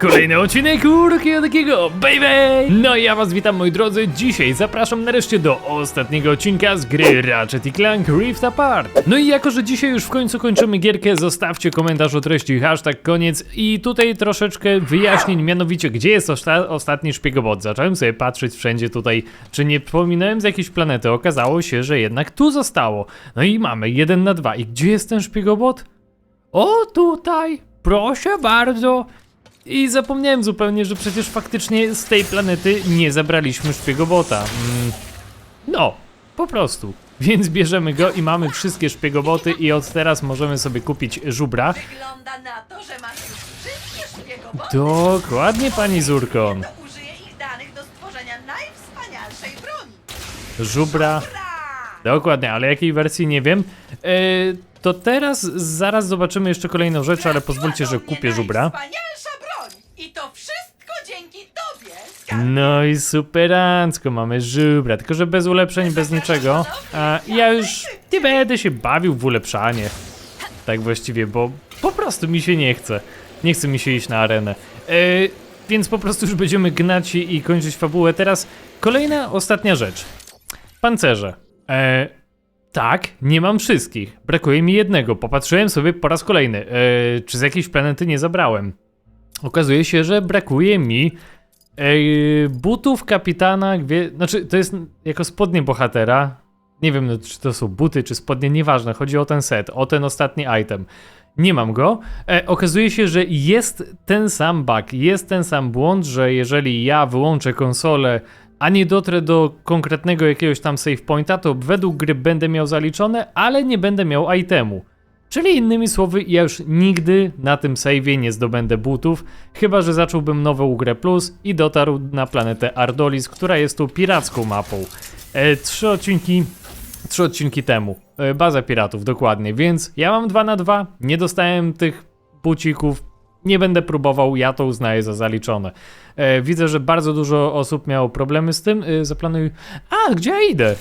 Kolejny odcinek Urokiego takiego, baby! No i ja was witam moi drodzy, dzisiaj zapraszam nareszcie do ostatniego odcinka z gry Ratchet Clank Rift Apart. No i jako, że dzisiaj już w końcu kończymy gierkę, zostawcie komentarz o treści hashtag koniec i tutaj troszeczkę wyjaśnień, mianowicie gdzie jest osta ostatni szpiegobot. Zacząłem sobie patrzeć wszędzie tutaj, czy nie pominąłem z jakiejś planety, okazało się, że jednak tu zostało. No i mamy 1 na 2 i gdzie jest ten szpiegobot? O, tutaj! Proszę bardzo! I zapomniałem zupełnie, że przecież faktycznie z tej planety nie zabraliśmy szpiegobota. Mm, no, po prostu. Więc bierzemy go i mamy wszystkie szpiegoboty i od teraz możemy sobie kupić żubra. Wygląda na to, że masz już wszystkie szpiegoboty. Dokładnie, pani Zurkon. To użyję ich danych do stworzenia najwspanialszej broni. Żubra. Bra! Dokładnie, ale jakiej wersji nie wiem. E, to teraz zaraz zobaczymy jeszcze kolejną rzecz, ale pozwólcie, że kupię żubra. I to wszystko dzięki tobie. skarbie. No i superancko, mamy żubra, tylko że bez ulepszeń, bez niczego. A ja już nie będę się bawił w ulepszanie. Tak właściwie, bo po prostu mi się nie chce. Nie chce mi się iść na arenę. E, więc po prostu już będziemy gnać i i kończyć fabułę. Teraz kolejna, ostatnia rzecz. Pancerze. E, tak, nie mam wszystkich. Brakuje mi jednego. Popatrzyłem sobie po raz kolejny. E, czy z jakiejś planety nie zabrałem? Okazuje się, że brakuje mi butów kapitana, gwie... znaczy to jest jako spodnie bohatera. Nie wiem, no, czy to są buty, czy spodnie, nieważne. Chodzi o ten set, o ten ostatni item. Nie mam go. E, okazuje się, że jest ten sam bug, jest ten sam błąd, że jeżeli ja wyłączę konsolę, a nie dotrę do konkretnego jakiegoś tam save pointa, to według gry będę miał zaliczone, ale nie będę miał itemu. Czyli innymi słowy, ja już nigdy na tym save'ie nie zdobędę butów, chyba że zacząłbym nową grę plus i dotarł na planetę Ardolis, która jest tu piracką mapą. E, trzy odcinki, trzy odcinki temu. E, baza piratów, dokładnie, więc ja mam 2 na 2 nie dostałem tych bucików, nie będę próbował, ja to uznaję za zaliczone. E, widzę, że bardzo dużo osób miało problemy z tym. E, zaplanuj. A, gdzie ja idę?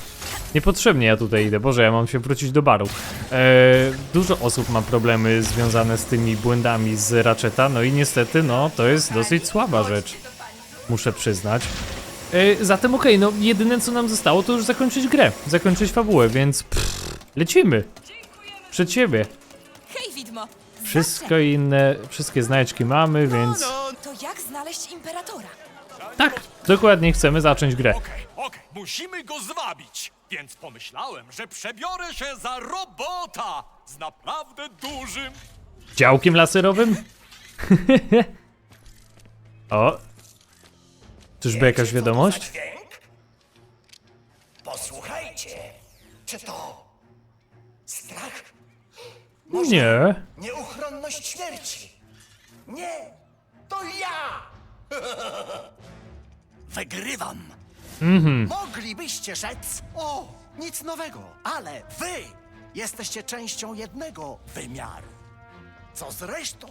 Niepotrzebnie ja tutaj idę. Boże, ja mam się wrócić do baru. E, dużo osób ma problemy związane z tymi błędami z Ratcheta, no i niestety, no, to jest dosyć słaba rzecz. Muszę przyznać. Zatem okej, no jedyne co nam zostało to już zakończyć grę, zakończyć fabułę, więc pff, lecimy. Przed siebie. Hej, widmo! Wszystko inne, wszystkie znajdźki mamy, więc To jak znaleźć imperatora? tak, dokładnie chcemy zacząć grę. Okej, okej, musimy go zwabić. Więc pomyślałem, że przebiorę się za robota z naprawdę dużym. Działkiem laserowym? o. Czyżby jakaś wiadomość? Dźwięk? Posłuchajcie, czy to strach? Nie. Nieuchronność śmierci? Nie, to ja! Wygrywam! Moglibyście rzec, o, nic nowego, ale wy jesteście częścią jednego wymiaru. Co z resztą?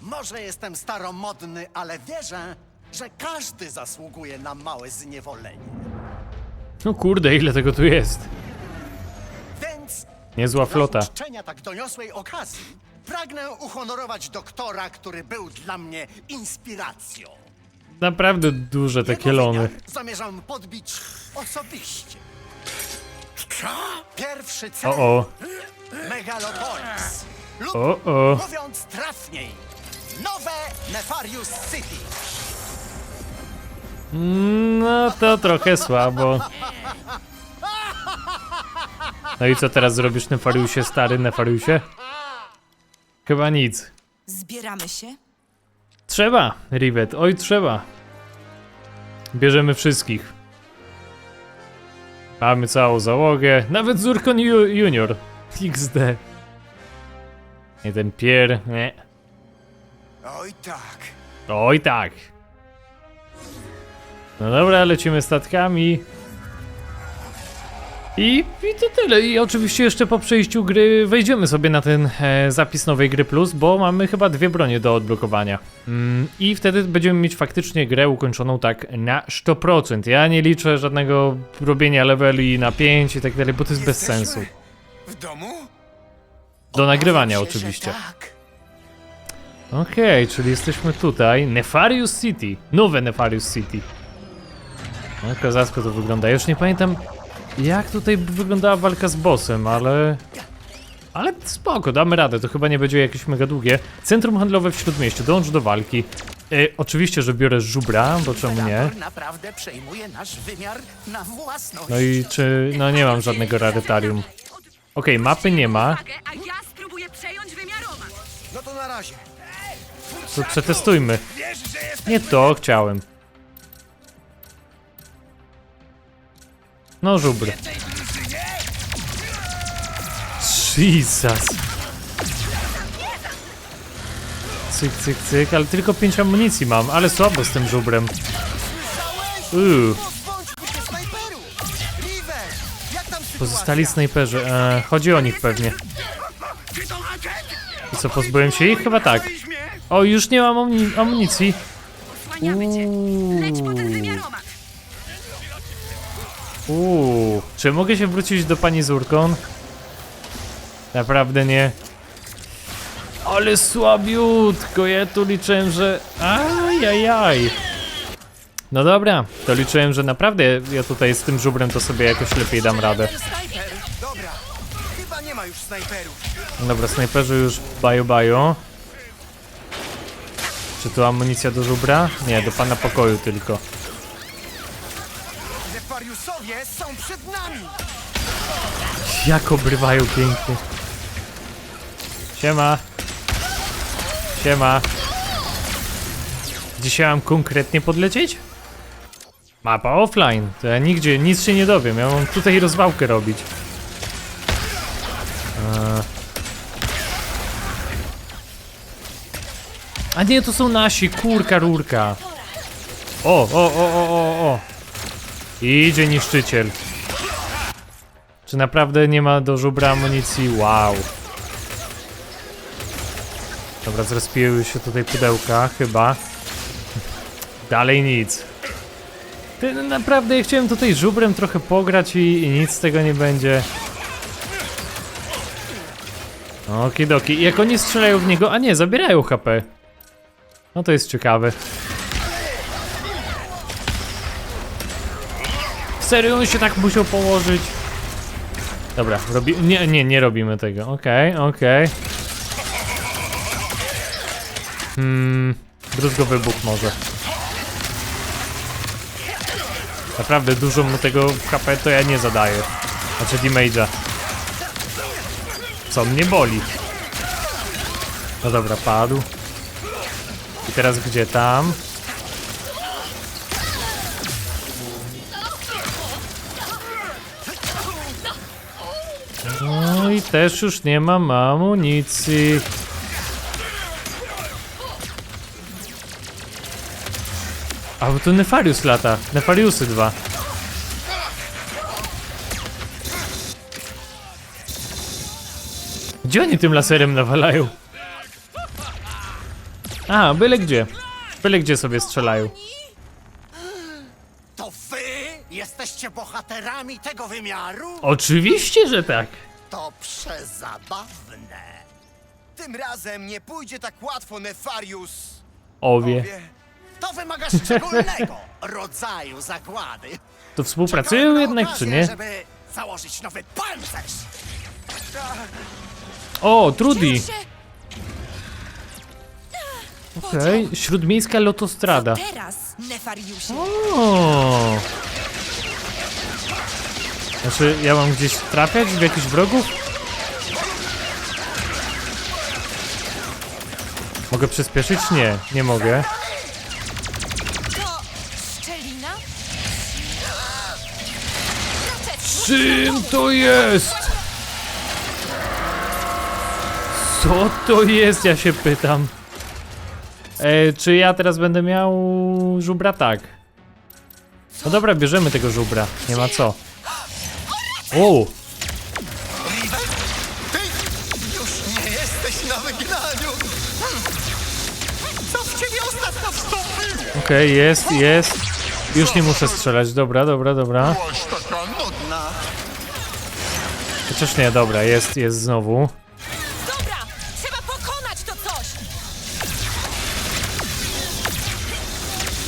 Może jestem staromodny, ale wierzę, że każdy zasługuje na małe zniewolenie. No kurde, ile tego tu jest. Niezła flota. Dla uczczenia tak doniosłej okazji pragnę uhonorować doktora, który był dla mnie inspiracją. Naprawdę duże te Jego kielony. wymiar Zamierzam podbić osobiście. Pierwszy cel O o, Megalopolis. Lub o o. mówiąc trafniej, nowe Nefarius City. No to trochę słabo. No i co teraz zrobisz, Nefariusie, stary Nefariusie? Chyba nic. Zbieramy się? Trzeba, Rivet, oj trzeba. Bierzemy wszystkich. Mamy całą załogę, nawet Zurkon ju Junior. XD. Nie ten pier, nie. Oj tak. Oj tak. No dobra, lecimy statkami. I, I to tyle. I oczywiście jeszcze po przejściu gry wejdziemy sobie na ten e, zapis nowej gry plus, bo mamy chyba dwie bronie do odblokowania. Mm, I wtedy będziemy mieć faktycznie grę ukończoną tak na 100%. Ja nie liczę żadnego robienia leveli na 5 i tak dalej, bo to jest bez sensu. W domu? Do nagrywania Obawiam się, że oczywiście. Tak. Okej, czyli jesteśmy tutaj. Nefarious City. Nowe Nefarious City. No, kozacko to wygląda. Ja już nie pamiętam, jak tutaj wyglądała walka z bossem, ale... Ale spoko, damy radę, to chyba nie będzie jakieś mega długie. Centrum handlowe w Śródmieściu, dołącz do walki. E, oczywiście, że biorę żubra, bo czemu nie? Imperator naprawdę przejmuje nasz wymiar na własność. No i czy... no nie mam żadnego rarytarium. Okej, mapy nie ma. No to na razie. to przetestujmy. Nie to chciałem. No żubr. Jesus. Cyk, cyk, cyk, ale tylko 5 amunicji mam, ale słabo z tym żubrem. Uuu, pozostali snajperzy. E, chodzi o nich pewnie. I co, pozbyłem się ich? Chyba tak. O, już nie mam amuni- amunicji. Osłaniamy Uuu, czy mogę się wrócić do pani Zurkon? Naprawdę nie. Ale słabiutko, ja tu liczyłem, że... Ajajaj. No dobra, to liczyłem, że naprawdę ja tutaj z tym żubrem to sobie jakoś lepiej dam radę. Dobra, chyba nie ma już snajperów. Dobra, snajperzy już baju baju. Czy tu amunicja do żubra? Nie, do pana pokoju tylko. Nefariusowie są przed nami! Jak obrywają pięknie. Siema. Siema. Dzisiaj mam konkretnie podlecieć? Mapa offline. To ja nigdzie, nic się nie dowiem. Ja mam tutaj rozwałkę robić. A nie, to są nasi. Kurka, rurka. O, o, o, o, o, o. Idzie niszczyciel. Czy naprawdę nie ma do żubra amunicji? Wow. Dobra, zrespiły się tutaj pudełka, chyba. Dalej nic. Ty, no naprawdę ja chciałem tutaj żubrem trochę pograć i, i nic z tego nie będzie. Okidoki. Jak oni strzelają w niego, a nie, zabierają HP. No to jest ciekawe. Serio, on się tak musiał położyć? Dobra, robi... Nie, nie, nie robimy tego. Okej, okej. Hmm... Druzgo wybuch może. Naprawdę dużo mu tego HP to ja nie zadaję. Znaczy damage'a. Co mnie boli? No dobra, padł. I teraz gdzie tam? Też już nie mam amunicji. A bo tu Nefarius lata. Nefariusy dwa. Gdzie oni tym laserem nawalają? A, byle gdzie. Byle gdzie sobie strzelają. To wy jesteście bohaterami tego wymiaru? Oczywiście, że tak. To przezabawne. Tym razem nie pójdzie tak łatwo, Nefarius. Owie. Wie, To wymaga szczególnego rodzaju zagłady. To współpracują Czekamy na jednak, czy okazję, nie? żeby założyć nowy pancerz. O, Trudy. Się! Okej, śródmiejska lotostrada. Teraz, Nefariusie. O. Znaczy, ja mam gdzieś trafiać w jakichś wrogów? Mogę przyspieszyć? Nie, nie mogę. To szczelina? Czym to jest? Co to jest, ja się pytam. E, czy ja teraz będę miał żubra? Tak. No dobra, bierzemy tego żubra. Nie ma co. Wow! Ty już nie jesteś na wygnaniu! Co w ciebie ostatnio wstąpił? Okej, jest, jest. Już nie muszę strzelać, dobra, dobra, dobra. Chociaż nie, dobra, jest, jest znowu. Dobra, trzeba pokonać to coś!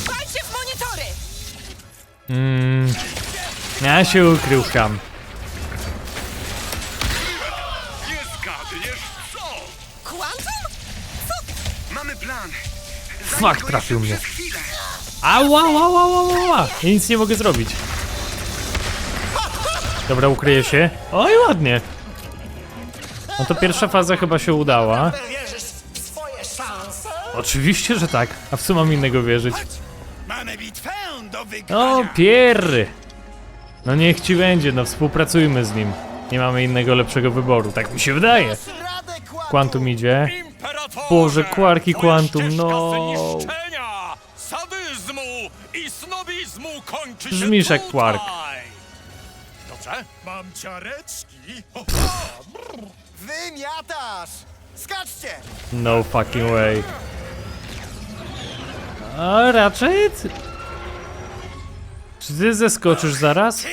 Walcie w monitory! Mmm. Ja się ukrył tam. Fuck, trafił mnie. Ała, ała, ała, ała. Ja nic nie mogę zrobić. Dobra, ukryję się. Oj, ładnie. No to pierwsza faza chyba się udała. Oczywiście, że tak. A w co mam innego wierzyć? O, wygrania. pierry. No niech ci będzie, no współpracujmy z nim. Nie mamy innego lepszego wyboru, tak mi się wydaje. Quantum idzie. Boże, Twoja Quantum, no. sadyzmu i snobizmu kończy się Brzmisz jak. Quark. Dobrze? Mam ciareczki. Wymiatasz! Skaczcie! No fucking way. A Ratchet? Czy ty zeskoczysz zaraz?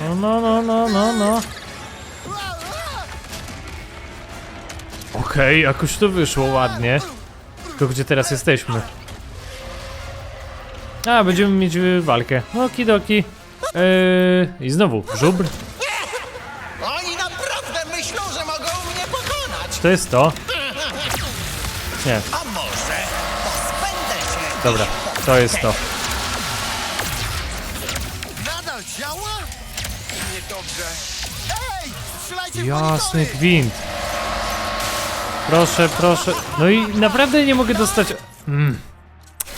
No, no, no, no, no, no. Okej, jakoś to wyszło ładnie. Tylko gdzie teraz jesteśmy? A, będziemy mieć y, walkę. Okidoki. Yy, I znowu, żubr. Oni naprawdę myślą, że mogą mnie pokonać. To jest to. Nie, A może pozbędę się dobra, to jest to. Nadal działa? Niedobrze. Ej! Strzelajcie w Jasny gwint. Proszę, proszę. No i naprawdę nie mogę dostać mm,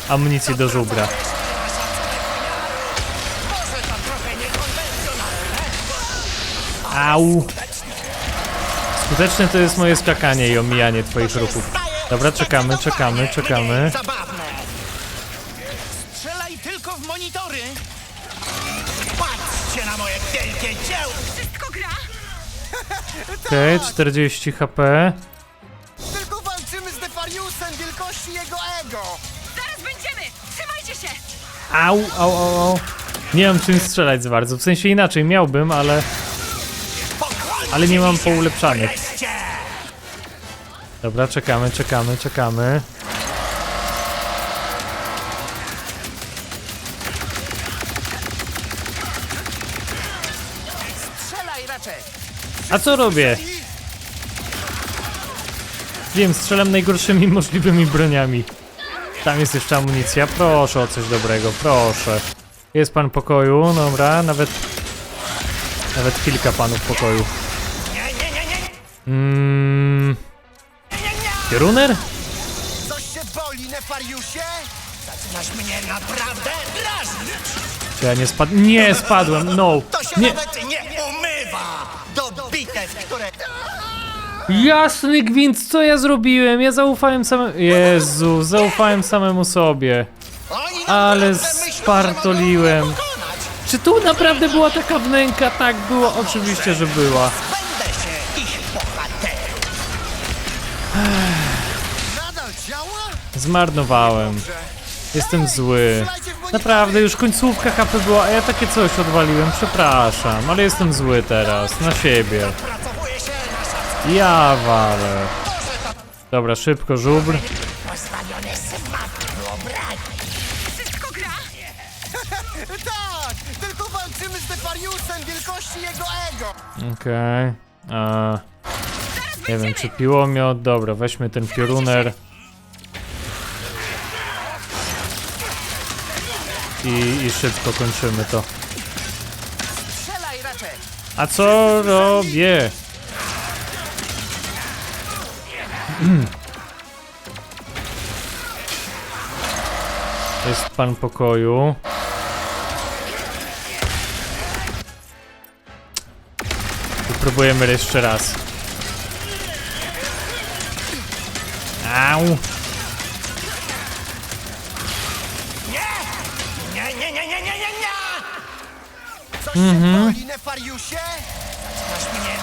amunicji do żubra. Może to trochę niekonwencjonalne. Au. Skuteczne to jest moje skakanie i omijanie twoich ruchów. Dobra, czekamy, czekamy, czekamy. Zabawne. Strzelaj tylko w monitory. Patrzcie na moje wielkie dzieło. Wszystko gra? Okej, 40 HP. Au, au, au, au. Nie mam czym strzelać za bardzo. W sensie inaczej miałbym, ale, ale nie mam poulepszanych. Dobra, czekamy, czekamy, czekamy. A co robię? Wiem, strzelam najgorszymi możliwymi broniami. Tam jest jeszcze amunicja. Proszę o coś dobrego, proszę. Jest pan pokoju, dobra, nawet... Nawet kilka panów pokoju. Mmm... Kieruner? Coś się boli, Nefariusie? Zaczynasz mnie naprawdę drażnić. Czy ja nie spadłem? Nie spadłem, no! To się Nie! nawet nie umywa do bitew, które... Jasny gwint, co ja zrobiłem? Ja zaufałem samemu... Jezu, zaufałem samemu sobie. Ale spartoliłem. Czy tu naprawdę była taka wnęka? Tak było, oczywiście, że była. Zmarnowałem. Jestem zły. Naprawdę, już końcówka HP była, a ja takie coś odwaliłem. Przepraszam, ale jestem zły teraz. Na siebie. Ja walę. Dobra, szybko, żubr. postawione smaku wyobraźni. Wszystko gra? Tak! Tylko walczymy z wielkości jego ego! Okej. A, Nie wiem, czy piłomiot. Dobra, weźmy ten pioruner. I, I szybko kończymy to. A co robię? Jest pan pokoju. Próbujemy jeszcze raz. Au! Nie, nie, nie, nie, nie, nie, nie! Coś się boli, Nefariusie? Masz mnie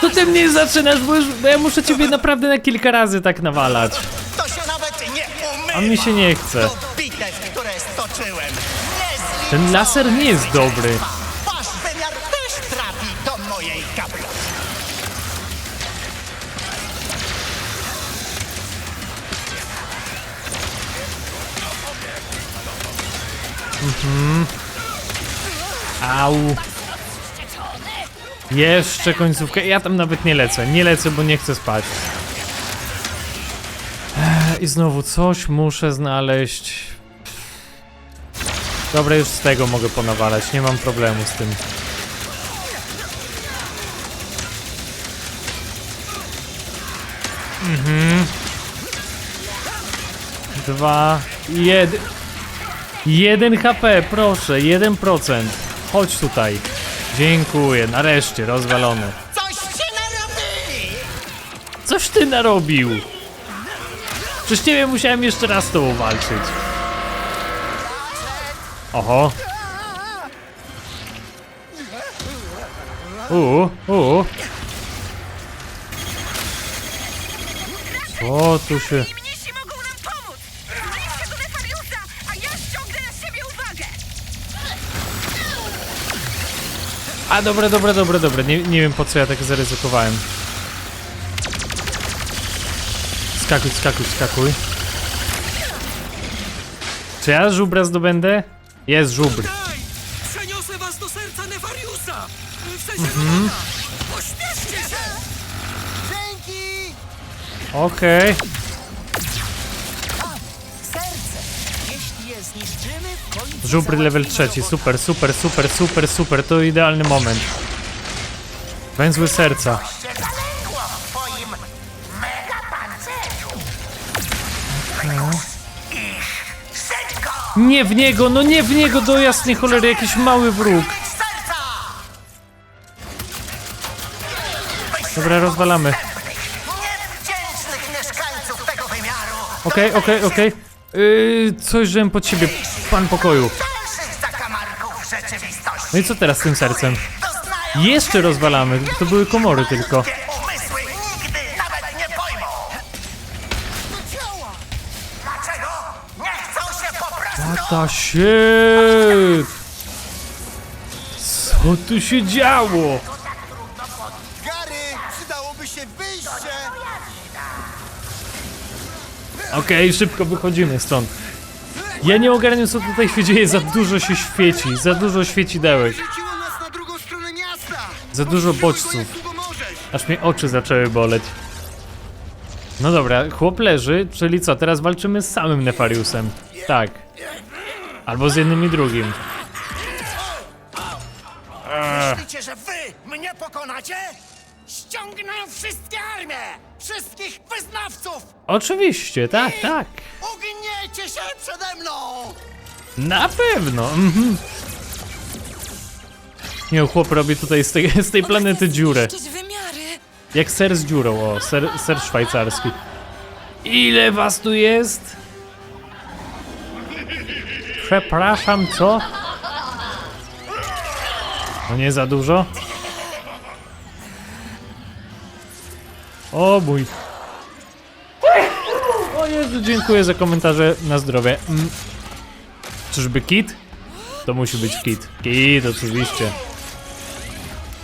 To ty mnie zaczynasz, bo, już, bo ja muszę ciebie naprawdę na kilka razy tak nawalać. To się nawet nie umywa. A mi się nie chce. Do bitew, które stoczyłem. Ten laser nie jest dobry. Wasz wymiar też trafi do mojej kapli. Mhm. Au. Jeszcze końcówkę. Ja tam nawet nie lecę. Nie lecę, bo nie chcę spać. I znowu coś muszę znaleźć. Dobra, już z tego mogę ponawalać. Nie mam problemu z tym. Mhm. Dwa, jeden. Jeden HP, proszę, jeden procent. Chodź tutaj. Dziękuję, nareszcie, rozwalony. Coś ci narobili! Coś ty narobił? Przez ciebie musiałem jeszcze raz z tobą walczyć. Oho. Uuu, uuu. Co tu się... A dobra, dobra, dobra, dobra. Nie, nie wiem po co ja tak zaryzykowałem. Skakuj, skakuj, skakuj. Czy ja żubra zdobędę? Jest żubr. Daj! Przeniosę was do serca Nefariusa! W sensie Mhm. Pośpieszcie się! Dzięki! Okej. Serce! Jeśli je zniszczymy, w końcu Żubr level trzeci. Super, super, super, super, super. To idealny moment. Węzły serca. Nie w niego, no nie w niego, do jasnej cholery, jakiś mały wróg. Dobra, rozwalamy. Okej, okej, okej. Yy, coś, żebym pod siebie, pan pokoju. No i co teraz z tym sercem? Jeszcze rozwalamy, to były komory tylko. Chcą się! Co tu się działo? Okej, szybko wychodzimy stąd. Ja nie ogarniam co tutaj się dzieje, za dużo się świeci, za dużo świecidełek, za dużo bodźców. Aż mnie oczy zaczęły boleć. No dobra, chłop leży, czyli co, teraz walczymy z samym Nefariusem. Tak. Albo z jednym i drugim. Myślicie, że wy mnie pokonacie? Ściągnę wszystkie armie! Wszystkich wyznawców! Oczywiście, tak, tak. Ugniecie się przede mną! Na pewno. Mhm. Nie, chłop robi tutaj z tej, z tej planety dziurę. Jakieś wymiary. Jak ser z dziurą, o, ser, ser szwajcarski. Ile was tu jest? Przepraszam, co? No nie za dużo? O mój. O Jezu, dziękuję za komentarze na zdrowie. Mm. Czyżby kit? To musi być kit. Kit, oczywiście.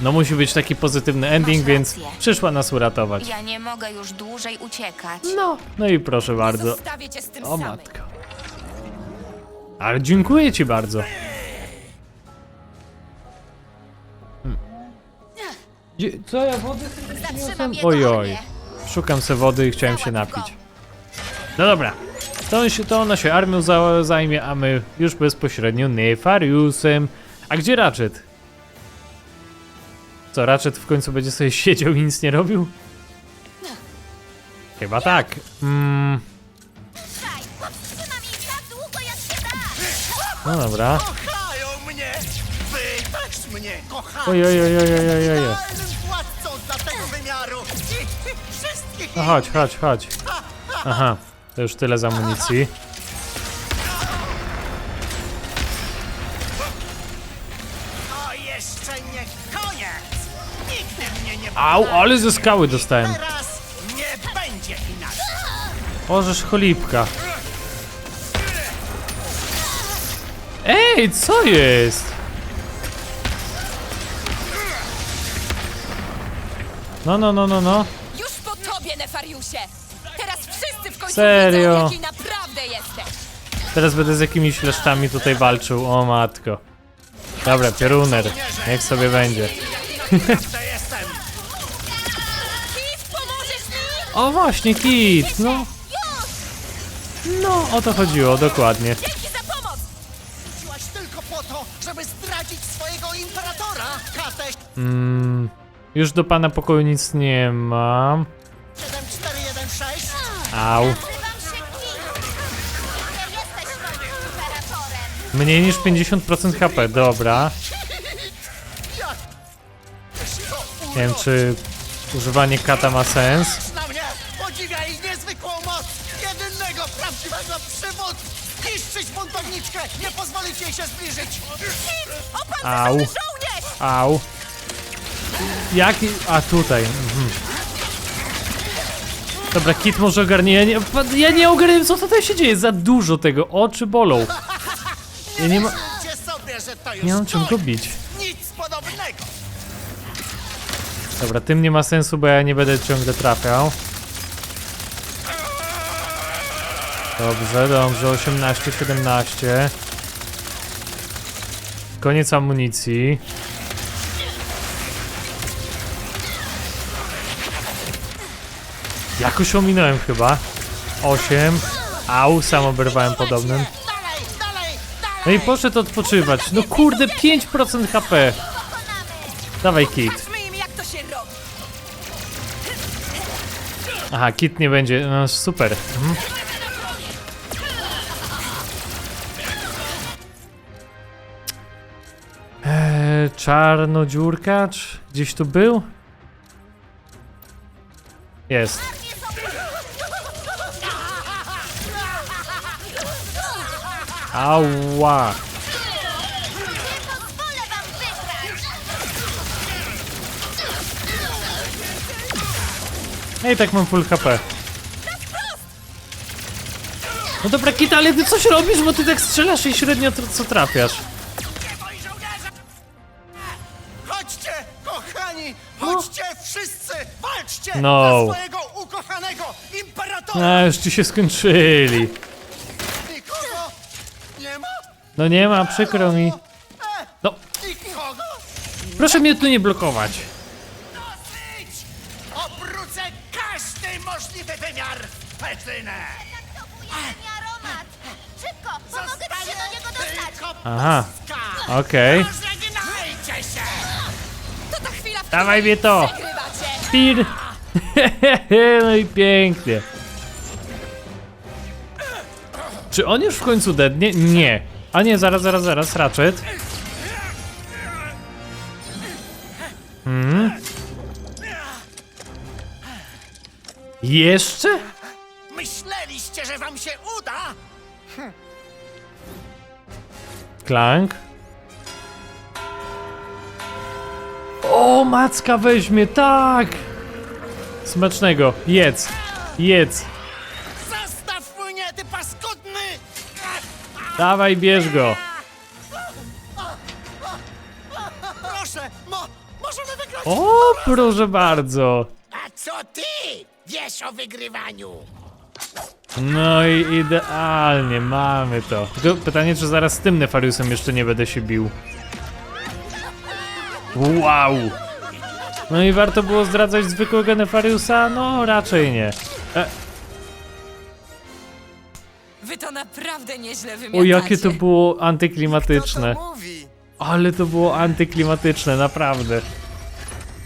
No musi być taki pozytywny ending, więc przyszła nas uratować. Ja nie mogę już dłużej uciekać. No, no i proszę bardzo. Zostawię cię z tym O samym. matka. Ale dziękuję ci bardzo. Gdzie, co ja wody? Zatrzymam je do Ojoj. mnie. Szukam se wody i chciałem się napić. No dobra. To, on się, to ona się armią za, zajmie, a my już bezpośrednio Nefariusem. A gdzie Ratchet? Co, Ratchet w końcu będzie sobie siedział i nic nie robił? Chyba tak. Mm, Daj, powstrzymam mnie kochacie! Oj, oj, oj, oj, oj, oj, oj. Idealnym władcą dla tego wymiaru! I wszystkich No chodź, chodź, chodź. Aha, to już tyle z amunicji. To jeszcze nie koniec! Nigdy mnie nie Au, ale ze skały dostałem. Teraz nie będzie inaczej! Możesz cholipka. Ej, co jest? No, No, no, no, no. Już po tobie, Nefariusie! Teraz wszyscy w końcu Serio? wiedzą, jaki naprawdę jesteś! Teraz będę z jakimiś leszczami tutaj walczył, o matko. Dobra, pioruner, niech sobie będzie. Kif, pomożesz mi? O właśnie, Kit, no. No, o to chodziło, dokładnie. Dzięki za pomoc! Wróciłaś tylko po to, żeby zdradzić swojego imperatora, Kateś Mm, już do pana pokoju nic nie mam. 7416. Au. Nazywam się Kim. Nie jesteś moim imperatorem. Mniej niż 50% HP, dobra. Nie wiem, czy używanie kata ma sens. Na mnie! Podziwiaj niezwykłą moc jedynego prawdziwego przywódcy! Niszczyć buntowniczkę! Nie pozwolić jej się zbliżyć! Au. Żołnierz! Au. Jaki? A tutaj. Mhm. Dobra, Kit może ogarnie. Ja nie, ja nie ogarniam, co tutaj się dzieje. Za dużo tego. Oczy bolą. Ja nie ma. Myślcie sobie, że to już Nie mam czym go koniec. bić. Nic podobnego! Dobra, tym nie ma sensu, bo ja nie będę ciągle trafiał. Dobrze, dobrze, 18, 17. Koniec amunicji. Jakoś ominąłem chyba. 8. Au, sam oberwałem podobnym. No i poszedł odpoczywać. No kurde, 5% HP. Dawaj, Kit. Aha, Kit nie będzie. No super. Mhm. Eee, czarnodziurkacz? Gdzieś tu był? Jest. Ała. No i tak mam full HP. No dobra, Kit, ale ty coś robisz, bo ty tak strzelasz i średnio tr- co trafiasz. Chodźcie, kochani! Chodźcie wszyscy! Walczcie No. za swojego ukochanego imperatora! A, już ci się skończyli. No nie ma, przykro mi. No, proszę mnie tu nie blokować. Dosyć! Obrócę każdy możliwy wymiar w bujemy aromat. Szybko, pomogę ci się do niego dostać. Aha, okej. Pożegnajcie się! To ta chwila, w Dawaj mnie to. przegrywacie! Pir. no i pięknie. Czy on już w końcu dednie? Nie. A nie, zaraz, zaraz, zaraz, Ratchet. Hmm. Jeszcze? Myśleliście, że wam się uda? Klank. O, macka weźmie, tak! Smacznego, jedz, jedz. Dawaj, bierz go. Proszę, mo, możemy wygrać! O, proszę bardzo. A co ty wiesz o wygrywaniu? No i idealnie, mamy to. Tylko pytanie, czy zaraz z tym Nefariusem jeszcze nie będę się bił. Wow! No i warto było zdradzać zwykłego Nefariusa? No, raczej nie. E, naprawdę nieźle o, wymiatacie. jakie to było antyklimatyczne. Kto to mówi? Ale to było antyklimatyczne, naprawdę.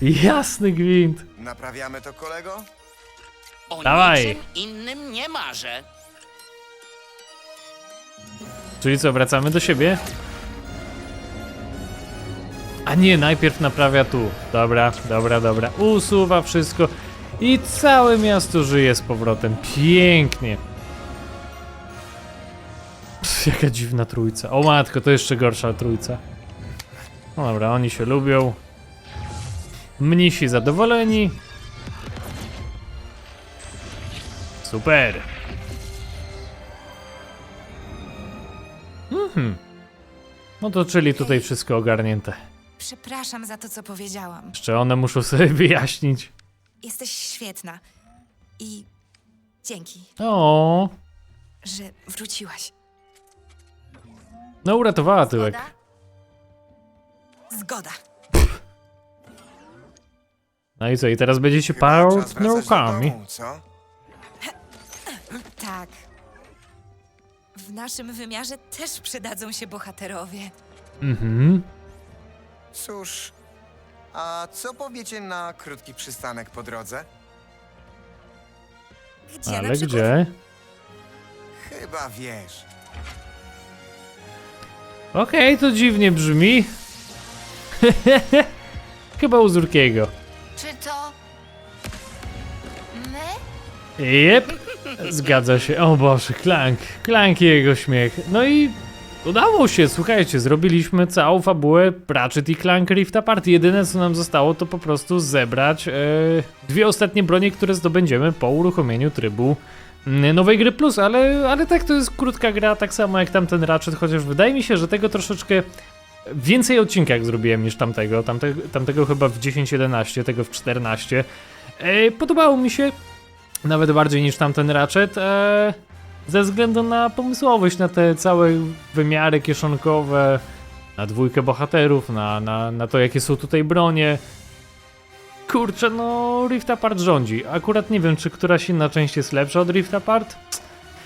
Jasny gwint. Naprawiamy to, kolego? O Dawaj. niczym innym nie marzę. Czyli co, wracamy do siebie? A nie, najpierw naprawia tu. Dobra, dobra, dobra. Usuwa wszystko. I całe miasto żyje z powrotem. Pięknie. Jaka dziwna trójca. O matko, to jeszcze gorsza trójca. No dobra, oni się lubią. Mnisi zadowoleni. Super. Mhm. No to czyli tutaj wszystko ogarnięte. Przepraszam za to, co powiedziałam. Jeszcze one muszą sobie wyjaśnić. Jesteś świetna. I dzięki, O, że wróciłaś. No uratowała tyłek. Zgoda? Zgoda. No i co, i teraz wracać do partnerkami. domu, co? Tak. W naszym wymiarze też przydadzą się bohaterowie. Mhm. Cóż, a co powiecie na krótki przystanek po drodze? Gdzie na Ale przykład? gdzie? Chyba wiesz. Okej, to dziwnie brzmi. Chyba u Zurkiego. Czy to... My? Jep, zgadza się. O Boże, Clank. Clank i jego śmiech. No i udało się, słuchajcie, zrobiliśmy całą fabułę Ratchet i Clank Rift Apart. Jedyne co nam zostało to po prostu zebrać e, dwie ostatnie bronie, które zdobędziemy po uruchomieniu trybu nowej gry plus, ale, ale tak to jest krótka gra, tak samo jak tamten Ratchet, chociaż wydaje mi się, że tego troszeczkę więcej odcinkach zrobiłem niż tamtego. Tamte, tamtego chyba w 10-11, tego w 14. E, podobało mi się, nawet bardziej niż tamten Ratchet, e, ze względu na pomysłowość, na te całe wymiary kieszonkowe, na dwójkę bohaterów, na, na, na to jakie są tutaj bronie. Kurczę, no Rift Apart rządzi. Akurat nie wiem, czy któraś inna część jest lepsza od Rift Apart.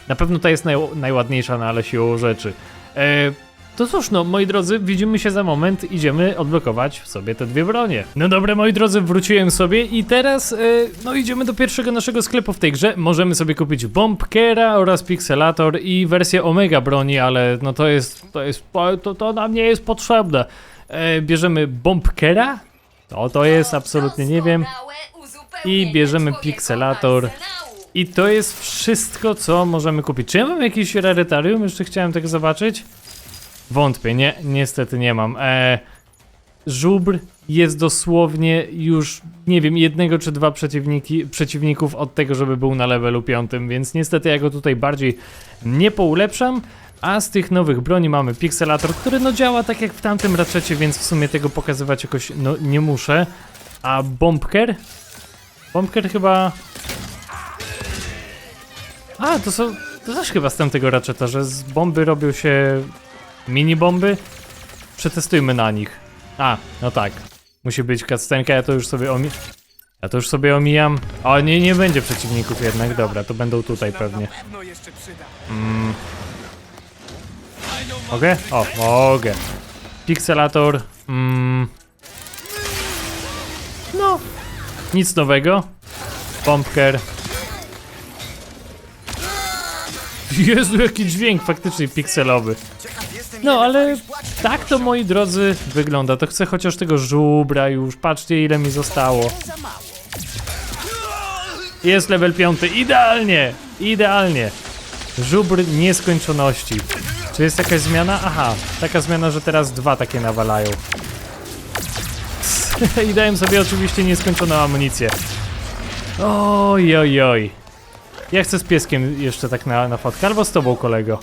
Na pewno ta jest naj, najładniejsza, no ale siłą rzeczy. E, to cóż, no, moi drodzy, widzimy się za moment, idziemy odblokować sobie te dwie bronie. No dobra, moi drodzy, wróciłem sobie i teraz, e, no idziemy do pierwszego naszego sklepu w tej grze. Możemy sobie kupić Bombkera oraz Pixelator i wersję Omega broni, ale no to jest, to jest, to, to nam nie jest potrzebne. E, bierzemy Bombkera, to to jest absolutnie nie wiem. I bierzemy Pixelator. I to jest wszystko, co możemy kupić. Czy ja mam jakiś rarytarium? Jeszcze chciałem tak zobaczyć. Wątpię, nie, niestety nie mam. E, żubr jest dosłownie już, nie wiem, jednego czy dwa przeciwniki, przeciwników od tego, żeby był na levelu piątym, więc niestety ja go tutaj bardziej nie poulepszam. A z tych nowych broni mamy Pixelator, który no działa tak jak w tamtym raczecie, więc w sumie tego pokazywać jakoś no nie muszę. A Bombker? Bombker chyba... A, to są... To też chyba z tamtego raczeta, że z bomby robią się mini bomby. Przetestujmy na nich. A, no tak. Musi być cutscenka, ja to już sobie omi... Ja to już sobie omijam. O, nie, nie będzie przeciwników jednak, dobra, to będą tutaj pewnie. Mm. Mogę? O, mogę. Pixelator. Mm. No. Nic nowego. Bombker. Jezu, jaki dźwięk faktycznie pikselowy. No, ale tak to, moi drodzy, wygląda. To chcę chociaż tego żubra już. Patrzcie, ile mi zostało. Jest level 5. Idealnie! Idealnie. Żubr nieskończoności. Czy jest jakaś zmiana? Aha, taka zmiana, że teraz dwa takie nawalają. I dałem sobie oczywiście nieskończoną amunicję. Oj, oj, oj. Ja chcę z pieskiem jeszcze tak na, na fotkę, albo z tobą, kolego.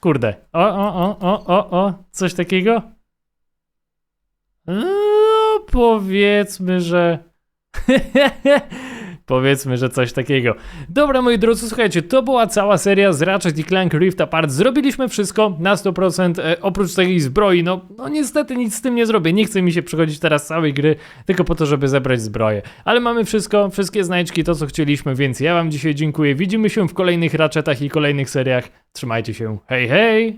Kurde. O, o, o, o, o, o. Coś takiego? No, powiedzmy, że... Powiedzmy, że coś takiego. Dobra, moi drodzy, słuchajcie, to była cała seria z Ratchet Clank Rift Apart. Zrobiliśmy wszystko na 100%, e, oprócz tej zbroi. No, no niestety nic z tym nie zrobię. Nie chce mi się przechodzić teraz całej gry, tylko po to, żeby zebrać zbroję. Ale mamy wszystko, wszystkie znajdźki, to co chcieliśmy, więc ja wam dzisiaj dziękuję. Widzimy się w kolejnych Ratchetach i kolejnych seriach. Trzymajcie się. Hej, hej!